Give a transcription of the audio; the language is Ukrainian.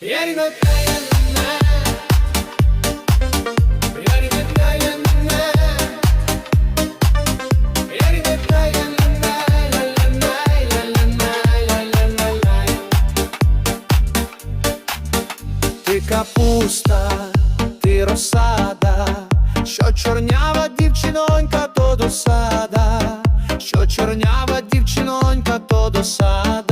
Ти капуста, ти розсада, що чорнява дівчинонька, то досада, що чорнява дівчинонька, то досада.